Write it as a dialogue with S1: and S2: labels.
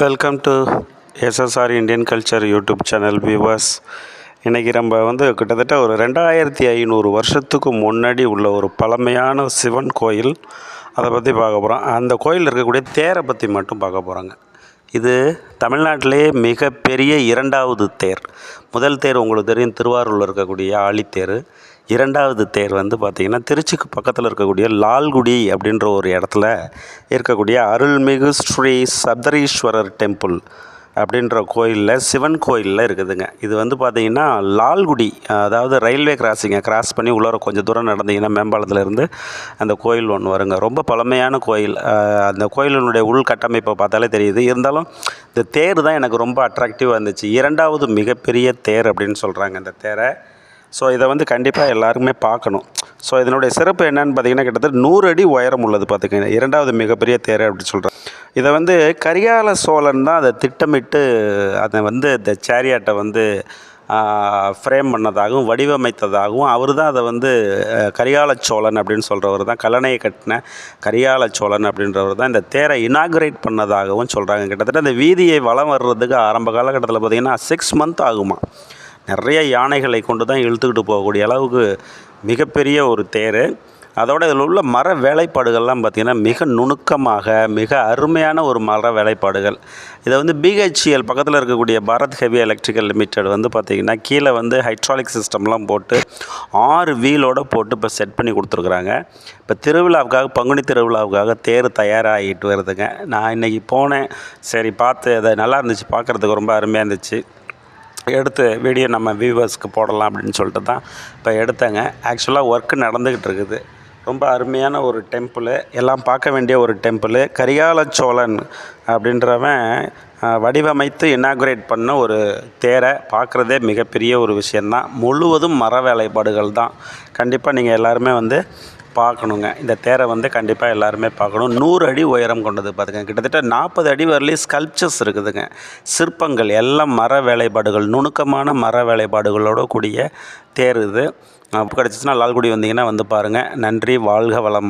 S1: Welcome to SSR Indian culture YouTube channel viewers இன்றைக்கி நம்ம வந்து கிட்டத்தட்ட ஒரு ரெண்டாயிரத்தி ஐநூறு வருஷத்துக்கு முன்னாடி உள்ள ஒரு பழமையான சிவன் கோயில். அதை பற்றி பார்க்க போகிறோம் அந்த கோயிலில் இருக்கக்கூடிய தேரை பற்றி மட்டும் பார்க்க போகிறோங்க இது தமிழ்நாட்டிலே மிகப்பெரிய இரண்டாவது தேர். முதல் தேர் உங்களுக்கு தெரியும் திருவாரூரில் இருக்கக்கூடிய ஆழித்தேர். இரண்டாவது தேர் வந்து பார்த்திங்கன்னா திருச்சிக்கு பக்கத்தில் இருக்கக்கூடிய லால்குடி அப்படின்ற ஒரு இடத்துல இருக்கக்கூடிய அருள்மிகு ஸ்ரீ சப்தரீஸ்வரர் டெம்பிள் அப்படின்ற கோயிலில் சிவன் கோயிலில் இருக்குதுங்க. இது வந்து பார்த்திங்கன்னா லால்குடி அதாவது ரயில்வே கிராசிங்கை கிராஸ் பண்ணி உள்ளார கொஞ்சம் தூரம் நடந்தீங்கன்னா மேம்பாலத்துலேருந்து அந்த கோயில் ஒன்று வருங்க. ரொம்ப பழமையான கோயில். அந்த கோயிலினுடைய உள்கட்டமைப்பை பார்த்தாலே தெரியுது. இருந்தாலும் இந்த தேர் தான் எனக்கு ரொம்ப அட்ராக்டிவாக இருந்துச்சு. இரண்டாவது மிகப்பெரிய தேர் அப்படின்னு சொல்கிறாங்க இந்த தேரை. ஸோ இதை வந்து கண்டிப்பாக எல்லாருமே பார்க்கணும். ஸோ இதனுடைய சிறப்பு என்னன்னு பார்த்தீங்கன்னா கிட்டத்தட்ட நூறு அடி உயரம் உள்ளது பார்த்துக்கங்க. இரண்டாவது மிகப்பெரிய தேர் அப்படின்னு சொல்கிறேன் இதை வந்து கரிகால சோழன் தான் அதை திட்டமிட்டு அதை வந்து இந்த சேரியாட்டை வந்து ஃப்ரேம் பண்ணதாகவும் வடிவமைத்ததாகவும் அவர் தான் அதை வந்து கரிகால சோழன் அப்படின்னு சொல்கிறவர் தான். கல்லணையை கட்டின கரிகால சோழன் அப்படின்றவர் தான் இந்த தேரை இனாகுரேட் பண்ணதாகவும் சொல்கிறாங்க கிட்டத்தட்ட இந்த வீதியை வலம் வர்றதுக்கு ஆரம்ப காலகட்டத்தில் பார்த்திங்கன்னா சிக்ஸ் மந்த் ஆகுமா நிறைய யானைகளை கொண்டு தான் இழுத்துக்கிட்டு போகக்கூடிய அளவுக்கு மிகப்பெரிய ஒரு தேர். அதோட இதில் உள்ள மர வேலைப்பாடுகள்லாம் பார்த்திங்கன்னா மிக நுணுக்கமாக மிக அருமையான ஒரு மர வேலைப்பாடுகள். இதை வந்து பிஹெச்சிஎல் பக்கத்தில் இருக்கக்கூடிய பாரத் ஹெவி எலக்ட்ரிக்கல் லிமிடெட் வந்து பார்த்திங்கன்னா கீழே வந்து ஹைட்ராலிக் சிஸ்டம்லாம் போட்டு ஆறு வீலோடு போட்டு இப்போ செட் பண்ணி கொடுத்துருக்குறாங்க. இப்போ திருவிழாவுக்காக பங்குனி திருவிழாவுக்காக தேர் தயாராகிட்டு வருதுங்க. நான் இன்றைக்கி போனேன். சரி பார்த்து அதை நல்லா இருந்துச்சு. பார்க்குறதுக்கு ரொம்ப அருமையாக இருந்துச்சு. எடுத்து வீடியோ நம்ம வியூவர்ஸ்க்கு போடலாம் அப்படின்னு சொல்லிட்டு தான் இப்போ எடுத்தேங்க. ஆக்சுவலாக ஒர்க்கு நடந்துக்கிட்டு இருக்குது. ரொம்ப அருமையான ஒரு டெம்பிள் எல்லாம் பார்க்க வேண்டிய ஒரு டெம்பிள் கரிகால சோழன் அப்படின்றவன் வடிவமைத்து இனாகுரேட் பண்ண ஒரு தேரை பார்க்குறதே மிகப்பெரிய ஒரு விஷயந்தான் முழுவதும் மர வேலைப்பாடுகள் தான். கண்டிப்பாக நீங்கள் எல்லாருமே வந்து பார்க்கணுங்க. இந்த தேரை வந்து கண்டிப்பாக எல்லாருமே பார்க்கணும். நூறு அடி உயரம் கொண்டது பார்த்துங்க கிட்டத்தட்ட நாற்பது அடி வரலையும் ஸ்கல்ப்சர்ஸ் இருக்குதுங்க. சிற்பங்கள் எல்லாம் மர வேலைப்பாடுகள் நுணுக்கமான மர வேலைப்பாடுகளோட கூடிய தேர் இது. கிடச்சிச்சின்னா லால்குடி வந்தீங்கன்னா வந்து பாருங்கள் நன்றி வாழ்க வளம்